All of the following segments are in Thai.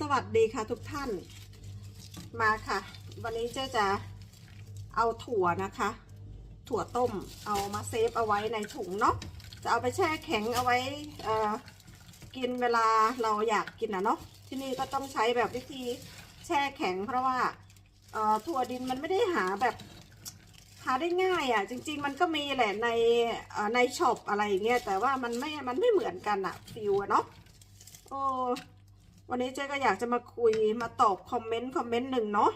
สวัสดีค่ะทุกท่านมาค่ะ วันนี้เจ๊จะเอาถั่วนะคะ ถั่วต้มเอามาเซฟเอาไว้ในถุงเนาะจะเอาไปแช่แข็งเอาไว้กินเวลาเราอยากกินนะเนาะที่นี่ก็ต้องใช้แบบวิธีแช่แข็ง เพราะว่าถั่วดินมันไม่ได้หาแบบหาได้ง่ายอะ่ะ จริง ๆ มันก็มีแหละในในช็อปอะไรอย่างเงี้ยแต่ว่ามันไม่มันไม่เหมือนกันอะฟิวเนาะโอ้ วันนี้เจ๊ก็อยากจะมาคุยมาตอบคอมเมนต์คอมเมนต์หนึ่งเนาะ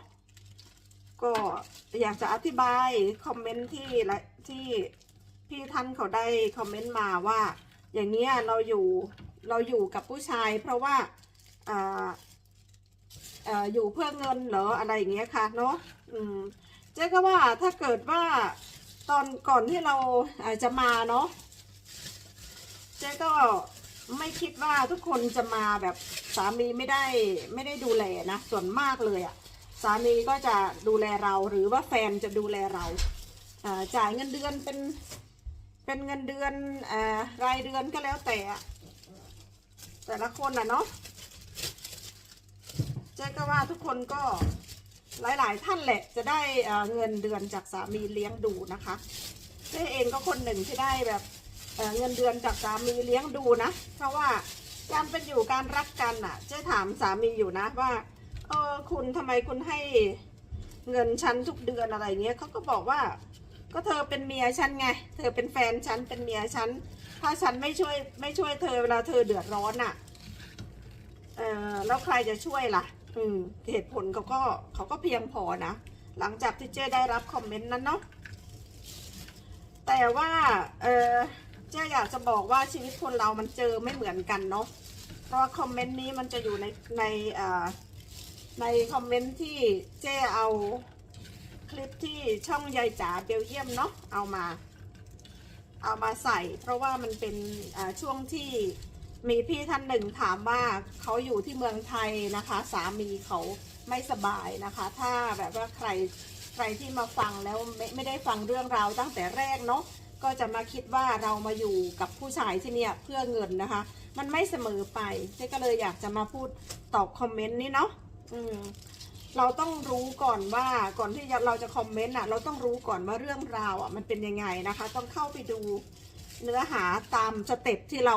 ก็อยากจะอธิบายคอมเมนต์ที่ละที่พี่ท่านเขาได้คอมเมนต์มาว่า อย่างเงี้ยเราอยู่เราอยู่กับผู้ชาย เพราะว่าอ่าอยู่เพื่อเงินเหรออะไรอย่างเงี้ยค่ะเนาะเจ๊ก็ว่าถ้าเกิดว่าตอนก่อนที่เราอาจจะมาเนาะเจ๊ก็ ไม่คิดว่าทุกคนจะมาแบบสามีไม่ได้ไม่ได้ดูแลนะส่วนมากเลยอะสามีก็จะดูแลเราหรือว่าแฟนจะดูแลเราจ่ายเงินเดือนเป็นเป็นเงินเดือนอรายเดือนก็แล้วแต่อะแต่ละคนน่ะเนาะเจ๊ก็ว่าทุกคนก็หลาย ๆ ท่านแหละจะได้เงินเดือนจากสามีเลี้ยงดูนะคะเจ๊เองก็คนหนึ่งที่ได้แบบ เงินเดือนจากสามีเลี้ยงดูนะ เพราะว่าการเป็นอยู่การรักกันอะเจ๊ถามสามีอยู่นะว่าเออคุณทำไมคุณให้เงินฉันทุกเดือนอะไรเงี้ยเขาก็บอกว่าก็เธอเป็นเมียฉันไง เธอเป็นแฟนฉันเป็นเมียฉัน ถ้าฉันไม่ช่วยไม่ช่วยเธอเวลาเธอเดือดร้อนอะเออแล้วใครจะช่วยล่ะ อืมเหตุผลเขาก็เขาก็เพียงพอนะ หลังจากที่เจ้ได้รับคอมเมนต์นั้นเนาะแต่ว่าเออ เจ้อยากจะบอกว่าชีวิตคนเรามันเจอไม่เหมือนกันเนาะเพราะว่าคอมเมนต์นี้มันจะอยู่ในในในคอมเมนต์ที่เจ้เอาคลิปที่ช่องยายจ๋าเบลเยียมเนาะเอามา เอามาใส่ เพราะว่ามันเป็นช่วงที่มีพี่ท่านหนึ่งถามว่าเขาอยู่ที่เมืองไทยนะคะ สามีเขาไม่สบายนะคะ ถ้าแบบว่าใครใครที่มาฟังแล้วไม่ไม่ได้ฟังเรื่องราวตั้งแต่แรกเนาะ ก็จะมาคิดว่าเรามาอยู่กับผู้ชายที่เนี่ยเพื่อเงินนะคะ มันไม่เสมอไปเจ๊ก็เลยอยากจะมาพูดตอบคอมเมนต์นี้เนาะอืมเราต้องรู้ก่อนว่าก่อนที่เราจะคอมเมนต์อะ เราต้องรู้ก่อนว่าเรื่องราวอะมันเป็นยังไงนะคะ ต้องเข้าไปดูเนื้อหาตามสเต็ปที่เรา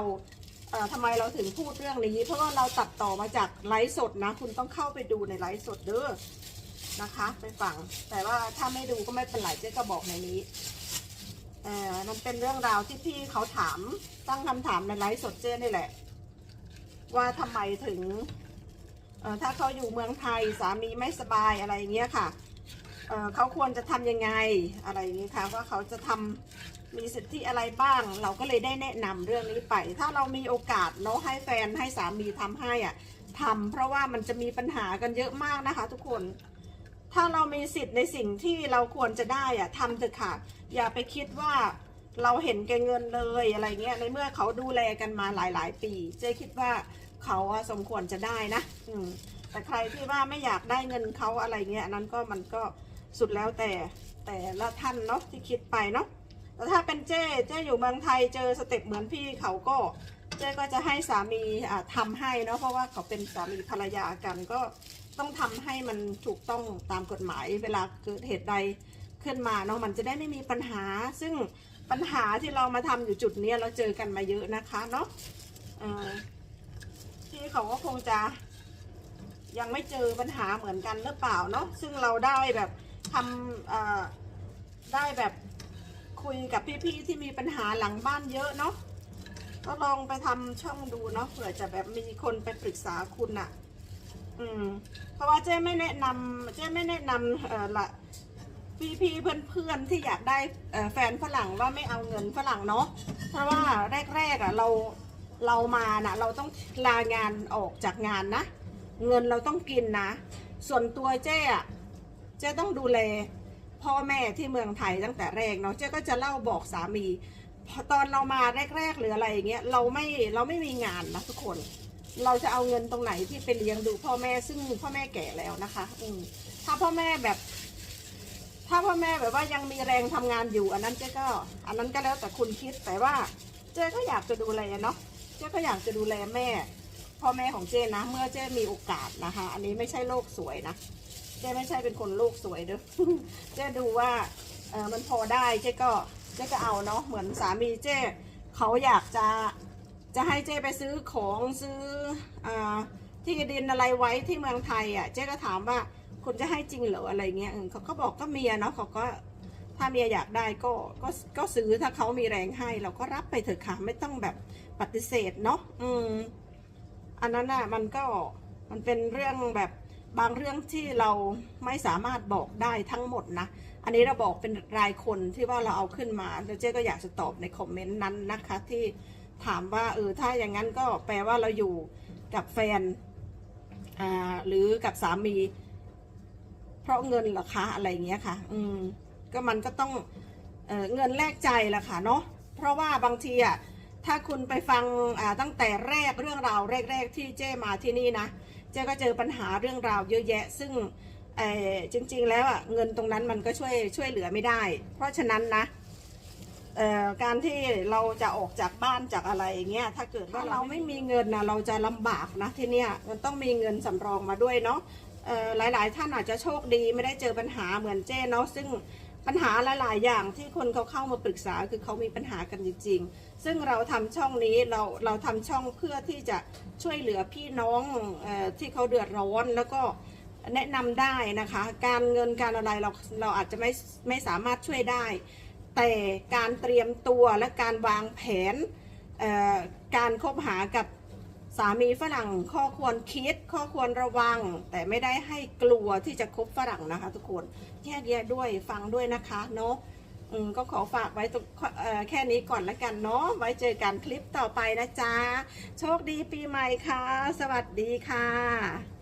เอ่อทำไมเราถึงพูดเรื่องนี้ เพราะว่าเราตัดต่อมาจากไลฟ์สดนะ คุณต้องเข้าไปดูในไลฟ์สดเด้อนะคะ ไปฟังแต่ว่าถ้าไม่ดูก็ไม่เป็นไรเจ๊ก็บอกในนี้ เอ่อมันเป็นเรื่องราวที่พี่เขาถามตั้งคำถามในไลฟ์สดเจ๊นี่แหละ ว่าทำไมถึงเออถ้าเขาอยู่เมืองไทยสามีไม่สบายอะไรอย่างเงี้ยค่ะเออเขาควรจะทำยังไงอะไรอย่างเงี้ยค่ะว่าเขาจะทำมีสิทธิอะไรบ้าง เราก็เลยได้แนะนำเรื่องนี้ไป ถ้าเรามีโอกาสเนาะให้แฟนให้สามีทำให้อะทำเพราะว่ามันจะมีปัญหากันเยอะมากนะคะ ทุกคน ถ้าเรามีสิทธิ์ในสิ่งที่เราควรจะได้อะทำเถอะค่ะอย่าไปคิดว่าเราเห็นแก่เงินเลยอะไรเงี้ยในเมื่อเขาดูแลกันมาหลาย ๆ ปี เจ๊คิดว่าเขาสมควรจะได้นะอืมแต่ใครที่ว่าไม่อยากได้เงินเขาอะไรเงี้ยนั้นก็มันก็สุดแล้วแต่แต่ละท่านเนาะที่คิดไปเนาะแต่ถ้าเป็นเจ้เจ้อยู่เมืองไทยเจอสเต็ปเหมือนพี่เขาก็ เจ้ก็จะให้สามีอ่าทำให้เนาะเพราะว่าเขาเป็นสามีภรรยากันก็ ต้องทำให้มันถูกต้องตามกฎหมายเวลาเกิดเหตุใดขึ้นมาเนาะมันจะได้ไม่มีปัญหา ซึ่งปัญหาที่เรามาทำอยู่จุดเนี้ยเราเจอกันมาเยอะนะคะเนาะเออที่เขาก็คงจะ ยังไม่เจอปัญหาเหมือนกันหรือเปล่าเนาะซึ่งเราได้แบบทำเอ่อได้แบบคุยกับพี่ๆที่มีปัญหาหลังบ้านเยอะเนาะก็ลองไปทำช่องดูเนาะเผื่อจะแบบมีคนไปปรึกษาคุณอะ อืมเพราะว่าเจ๊ไม่แนะนำเจ๊ไม่แนะนำเอ่อละพี่ๆเพื่อนๆที่อยากได้เอ่อแฟนฝรั่งว่าไม่เอาเงินฝรั่งเนาะเพราะว่าแรกๆอะเราเรามานะเราต้องลางานออกจากงานนะ เงินเราต้องกินนะ ส่วนตัวเจ๊อะเจ๊ต้องดูแล พ่อแม่ที่เมืองไทยตั้งแต่แรกเนาะเจ๊ก็จะเล่าบอกสามีพอตอนเรามาแรกๆหรืออะไรอย่างเงี้ยเราไม่เราไม่มีงานนะทุกคน เราจะเอาเงินตรงไหนที่ไปเลี้ยงดูพ่อแม่ซึ่งพ่อแม่แก่แล้วนะคะ อืมถ้าพ่อแม่แบบ ถ้าพ่อแม่แบบว่ายังมีแรงทำงานอยู่ อันนั้นเจ๊ก็ อันนั้นก็แล้วแต่คุณคิดแต่ว่า เจ๊ก็อยากจะดูแลเนาะเจ๊ก็อยากจะดูแลแม่ พ่อแม่ของเจ้นะ เมื่อเจ้มีโอกาสนะคะ อันนี้ไม่ใช่โลกสวยนะเจ้ไม่ใช่เป็นคนโลกสวยเด้อเจ้ดูว่าเออมันพอได้เจ้ก็เจ้ก็เอาเนาะเหมือนสามีเจ้เขาอยากจะ จะให้เจ้ไปซื้อของซื้ออที่ดินอะไรไว้ที่เมืองไทยอะเจ้ก็ถามว่าคุณจะให้จริงเหรออะไรเงี้ยเออเขาก็บอกก็เมียเนาะเขาก็ถ้าเมียอยากได้ก็ก็ก็ซื้อถ้าเขามีแรงให้ เราก็รับไปเถอะค่ะไม่ต้องแบบปฏิเสธเนาะอืมอันนั้นน่ะมันก็มันเป็นเรื่องแบบบางเรื่องที่เราไม่สามารถบอกได้ทั้งหมดนะ อันนี้เราบอกเป็นรายคนที่ว่าเราเอาขึ้นมาแล้วเจ๊ก็อยากจะตอบในคอมเมนต์นั้นนะคะที่ ถามว่าเออถ้าอย่างนั้นก็แปลว่าเราอยู่กับแฟนอ่าหรือกับสามี เพราะเงินเหรอคะอะไรเงี้ยค่ะ อืมก็มันก็ต้องเออเงินแลกใจแหละค่ะเนาะเพราะว่าบางทีอะถ้าคุณไปฟังอ่าตั้งแต่แรกเรื่องราวแรก ๆ ที่เจ้มาที่นี่นะเจ้ก็เจอปัญหาเรื่องราวเยอะแยะ ซึ่งเออจริง ๆ แล้วอะเงินตรงนั้นมันก็ช่วยช่วยเหลือไม่ได้ เพราะฉะนั้นนะ เอ่อการที่เราจะออกจากบ้านจากอะไรอย่างเงี้ยถ้าเกิดว่าเราไม่มีเงินนะเราจะลำบากนะที่เนี้ยมันต้องมีเงินสำรองมาด้วยเนาะเอ่อหลาย ๆ ท่านอาจจะโชคดีไม่ได้เจอปัญหาเหมือนเจ้เนาะซึ่งปัญหาหลาย ๆ อย่างที่คนเขาเข้ามาปรึกษาคือเขามีปัญหากันจริง ๆ ซึ่งเราทำช่องนี้เราเราทำช่องเพื่อที่จะช่วยเหลือพี่น้องเออที่เขาเดือดร้อนแล้วก็แนะนำได้นะคะ การเงินการอะไรเราเราอาจจะไม่ไม่สามารถช่วยได้ แต่การเตรียมตัวและการวางแผนการคบหากับสามีฝรั่งข้อควรคิดข้อควรระวัง แต่ไม่ได้ให้กลัวที่จะคบฝรั่งนะคะ ทุกคนแยกแยะด้วยฟังด้วยนะคะเนาะอืมก็ขอฝากไว้แค่นี้ก่อนละกันเนาะไว้เจอกันคลิปต่อไปนะจ๊ะ โชคดีปีใหม่ค่ะ สวัสดีค่ะ